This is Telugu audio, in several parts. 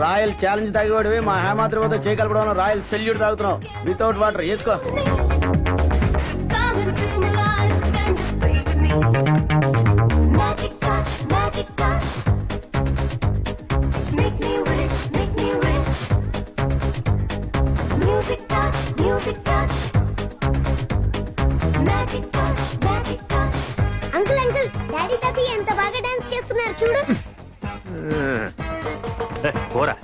రాయల్ ఛాలెంజ్ తాగివాడివి మా హేమాద్రి వద్ద చేయగలపడం రాయల్ సెల్యూట్ తాగుతున్నాం వితౌట్ వాటర్ వేసుకో అంకుల్ అంకుల్ డాడీ తాతయ్య ఎంత బాగా డాన్స్ చేస్తున్నారు చూడు పోరా.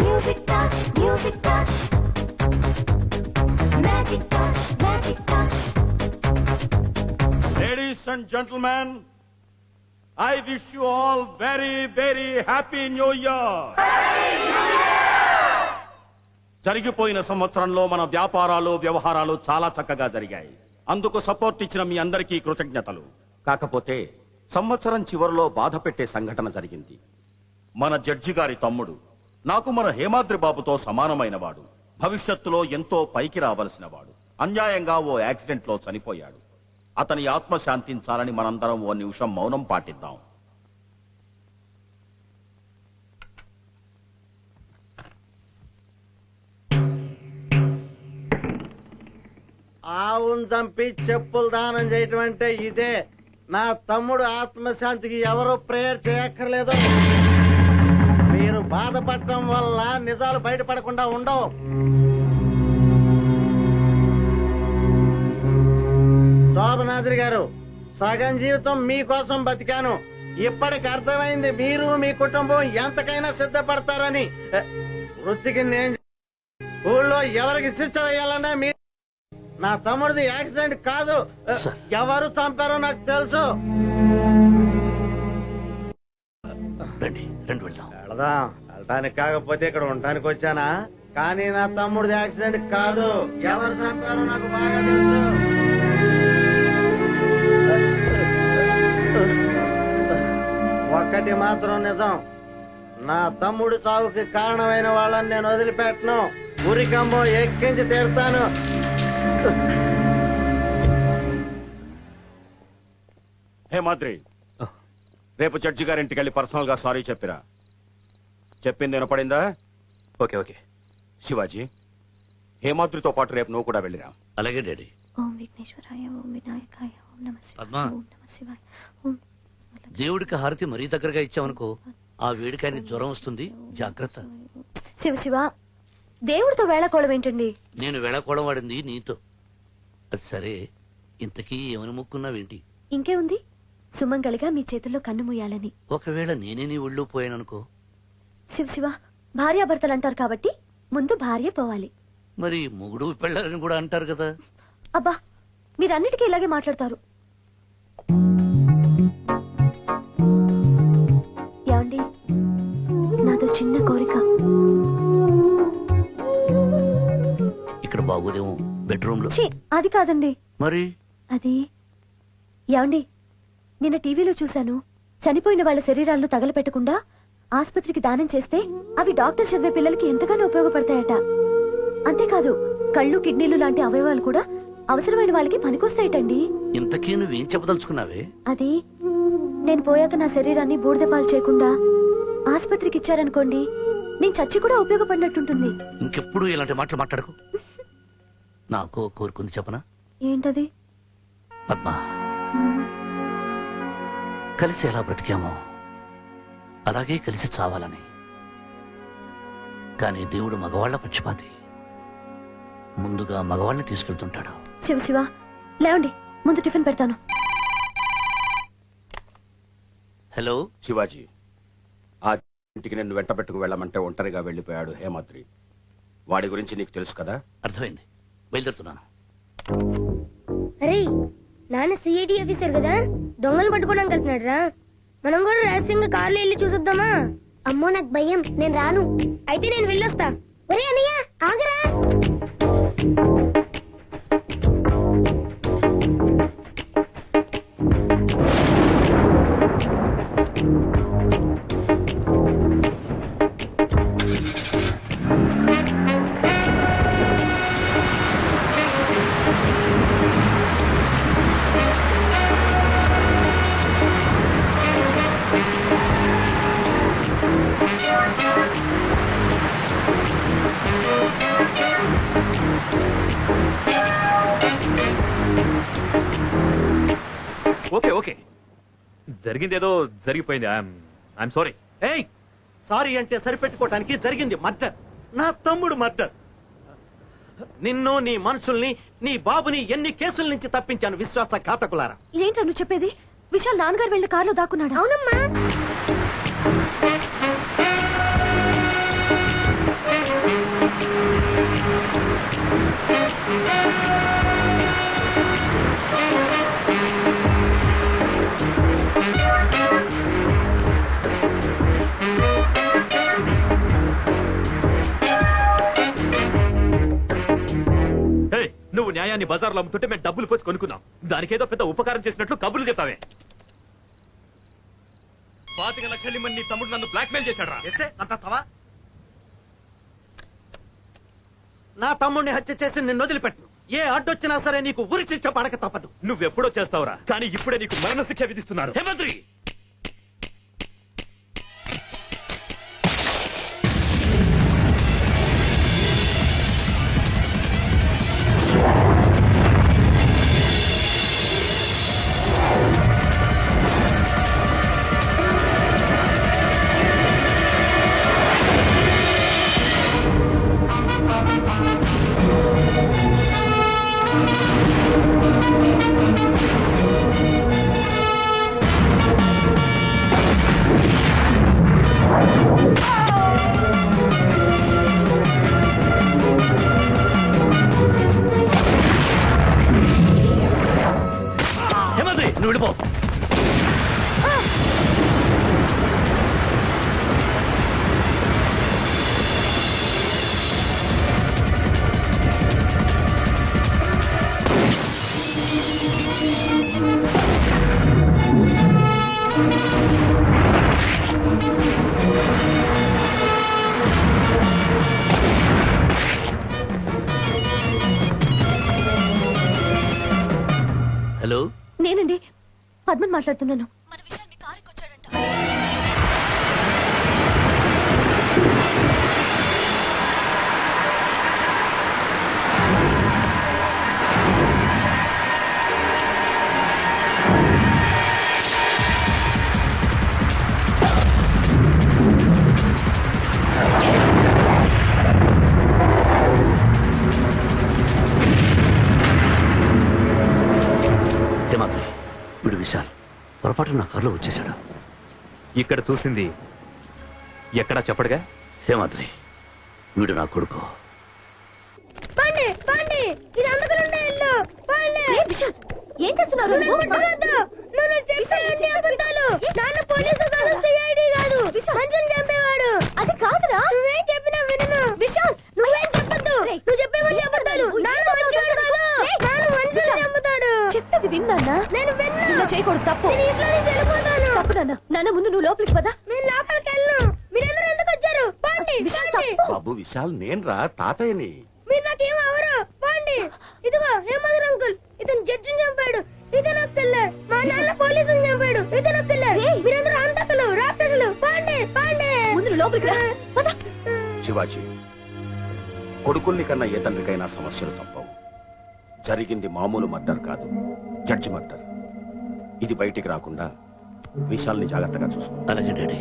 Music music touch. Magic touch, ladies and gentlemen I wish you all very very happy new year జరిగిపోయిన సంవత్సరంలో మన వ్యాపారాలు వ్యవహారాలు చాలా చక్కగా జరిగాయి. అందుకు సపోర్ట్ ఇచ్చిన మీ అందరికీ కృతజ్ఞతలు. కాకపోతే సంవత్సరం చివరిలో బాధ పెట్టే సంఘటన జరిగింది. మన జడ్జి గారి తమ్ముడు నాకు మన హేమాద్రి బాబుతో సమానమైన వాడు భవిష్యత్తులో ఎంతో పైకి రావలసిన వాడు అన్యాయంగా ఓ యాక్సిడెంట్లో చనిపోయాడు. అతని ఆత్మ శాంతించాలని మనందరం ఓ నిమిషం మౌనం పాటిద్దాం. ఆవును చంపి చెప్పులు దానం చేయటం అంటే ఇదే. నా తమ్ముడు ఆత్మశాంతికి ఎవరు ప్రేయర్ చేయక్కర్లేదు. మీరు బాధపడటం వల్ల నిజాలు బయటపడకుండా ఉండవు. శోభనాద్రి గారు సగం జీవితం మీకోసం బతికాను. ఇప్పటికి అర్థమైంది మీరు మీ కుటుంబం ఎంతకైనా సిద్ధపడతారని. వృత్తికి నేను ఊళ్ళో ఎవరికి శిక్ష వేయాలన్నా మీ నా తమ్ముడిది యాక్సిడెంట్ కాదు. ఎవరు చంపారో నాకు తెలుసు. రండి రండి వెళ్దాం. వెళదాం. వెళ్ళటానికి కాకపోతే ఇక్కడ ఉండటానికి వచ్చానా? కానీ నా తమ్ముడిది యాక్సిడెంట్ కాదు. ఎవరు చంపారో నాకు బాగా తెలుసు. మాత్రం నిజం. నా తమ్ముడు చావుకి కారణమైన వాళ్ళని నేను వదిలిపెట్టను. ఉరికంబం ఎక్కించి తీరుతాను. హేమాద్రి రేపు జడ్జి గారింటికి వెళ్ళి పర్సనల్గా సారీ చెప్పిరా. చెప్పింది వినపడిందా? Okay okay. శివాజీ హేమాద్రితో పాటు రేపు నువ్వు కూడా వెళ్ళిరా. అలాగే డాడీ. ఓం విఘ్నేశ్వరాయ ఓం వినాయకాయ ఓం నమ పద్మా. ఓం నమ శివాయ ఓం దేవుడికి హారతి మరీ దగ్గరగా ఇచ్చావనుకో ఆ వేడికాయని జ్వరం వస్తుంది. జాగ్రత్త. శివ శివ దేవుడితో వేళకోళం ఏంటండి? నేను వెళ్ళకూడం వాడింది నీతో. అది సరే ఇంతకీ ఏమని మొక్కున్నావేంటి? ఇంకే ఉంది సుమంగళిగా మీ చేతుల్లో కన్ను మూయాలని. ఒకవేళ నేనే నీ ఒళ్ళు పోయాననుకో? శివ శివ భార్యాభర్తలు అంటారు కాబట్టి ముందు భార్య పోవాలి. మరి మొగుడు పెళ్ళారని కూడా అంటారు కదా. అబ్బా మీరన్నిటికీ ఇలాగే మాట్లాడతారు. బాగోదేమో బెడ్రూమ్లో ఛీ అది కాదండి. మరి? అది ఏమండి నిన్న టీవీలో చూశాను. చనిపోయిన వాళ్ళ శరీరాలను తగలపెట్టకుండా ఆస్పత్రికి దానం చేస్తే అవి డాక్టర్ చదివే పిల్లలకి ఎంతగానో ఉపయోగపడతాయట. అంతేకాదు కళ్ళు కిడ్నీలు లాంటి అవయవాలు కూడా అవసరమైన వాళ్ళకి పనికొస్తాయటండి. ఇంతకీ నువ్వేం చెప్పదలుచుకున్నావే? అది నేను పోయాక నా శరీరాన్ని బూడిదపాలు చేయకుండా ఆస్పత్రికి ఇచ్చారనుకోండి నేను చచ్చి కూడా ఉపయోగపడినట్టుంటుంది. ఇంకెప్పుడు ఇలాంటి మాటలు మాట్లాడకు. నాకు కోరుకుంది చెప్పనా? ఏంటది? పద్మ. కలిసి ఎలా బ్రతికామో అలాగే కలిసి చావాలని. కానీ దేవుడు మగవాళ్ళ పక్షపాతి. ముందుగా మగవాళ్ళని తీసుకెళ్తుంటాడు. శివ శివ లేవండి ముందు టిఫిన్ పెడతాను. హలో? శివాజీ ఆ ఇంటికి నిన్ను వెంట పెట్టుకు వెళ్ళమంటే ఒంటరిగా వెళ్ళిపోయాడు హేమాద్రి. వాడి గురించి నీకు తెలుసు కదా? అర్థమైంది. బయలుదేరుతున్నాను. అరే నాన్న సిఐడి ఆఫీసర్ కదా? దొంగలు పట్టుకోవడానికి వెళ్తున్నాడు రా మనం కూడా రహస్యంగా కార్లో వెళ్ళి చూసొద్దామా? అమ్మో నాకు భయం. నేను రాను. అయితే నేను వెళ్ళొస్తా. ఒరే అన్నయ్య ఆగరా. Okay okay. జరిగిందేదో జరిగిపోయింది. I'm sorry. ఏయ్ సారీ అంటే సరిపెట్టుకోవటానికి జరిగింది మర్డర్. నా తమ్ముడు మర్డర్. నిన్ను నీ మనుషుల్ని నీ బాబుని ఎన్ని కేసుల నుంచి తప్పించాను విశ్వాస ఘాతకులారా ఏంట్రా నువ్వు చెప్పేది? విశాల్ నాన్నగారు వెళ్ళి కారులో దాక్కున్నాడు? అవునమ్మా. నువ్వు న్యాయాన్ని బజార్లో అమ్ముతుంటే మేము డబ్బులు పోసి కొనుక్కున్నాం. దానికేదో పెద్ద ఉపకారం చేసినట్లు కబుర్లు చెప్తావే పాతిక లక్షలు నీ తమ్ముడు నన్ను బ్లాక్మెయిల్ చేశాడు రా చేస్తే చంపేస్తావా నా తమ్ముడిని హత్య చేసి నిన్ను వదిలిపెట్టు. ఏ అడ్డొచ్చినా సరే నీకు ఉరి శిక్ష పడక తప్పదు. నువ్వెప్పుడో చేస్తావురా. కానీ ఇప్పుడే నీకు మరణ శిక్ష విధిస్తున్నారు హేమంత్రి హేమంత్రి నువ్వు విడిపో పద్మన్ మాట్లాడుతున్నాను. మన విశాల్ మీ వచ్చాడంట. పొరపాటు నా కారులో వచ్చేసాడు ఇక్కడ చూసింది ఎక్కడా చెప్పడుగా? హేమంత్రి వీడు నా కొడుకు. ఏం చేస్తున్నారు నువ్వు? ముట్టవద్దు. నువ్వు చెప్పేవన్నీ అబద్ధాలు నాన్న పోలీసు కాదు సిఐడి కాదు మనుషులు చంపేవాడు అది కాదురా నువ్వేం చెప్పినా వినను విశాల్ నువ్వేం చెప్పొద్దు రేయ్. నువ్వు చెప్పేవన్నీ అబద్ధాలు నువ్వు నాన్న ఏం మంచివాడు కాదు రేయ్. నాన్న మనుషులు విశాల్. చంపుతాడు చెప్పేది విన్నానా నేను విన్నా ఇలా చేయకూడదు తప్పు నేను ఇంట్లో నుంచి వెళ్ళిపోతాను తప్పు నాన్న నాన్న ముందు నువ్వు లోపలికి పదా నేను లోపలికి వెళ్ళను మీరందరూ ఎందుకు వచ్చారు పోండి విశాల్ పోండి. తప్పు బాబు విశాల్ నేన్రా తాతయ్యని. మీరు నాకేం అవరు? పోండి. ఇదిగో హేమంత్ అంకుల్ ఇతను జడ్జిని చంపాడు. ఇతను కిల్లర్ మా నాన్న పోలీసుని చంపాడు. ఇతను కిల్లర్ మీరందరూ అంతకులు రాక్షసులు. పోండి పోండి. లోపలికి రా. పద. శివాజీ కొడుకుల్ని కన్నా ఏ తండ్రికైనా సమస్యలు తప్పవు. జరిగింది మామూలు మర్డర్ కాదు జడ్జి మర్డర్. ఇది బయటికి రాకుండా విశాల్ని జాగ్రత్తగా చూసుకో. అలాగే డాడీ.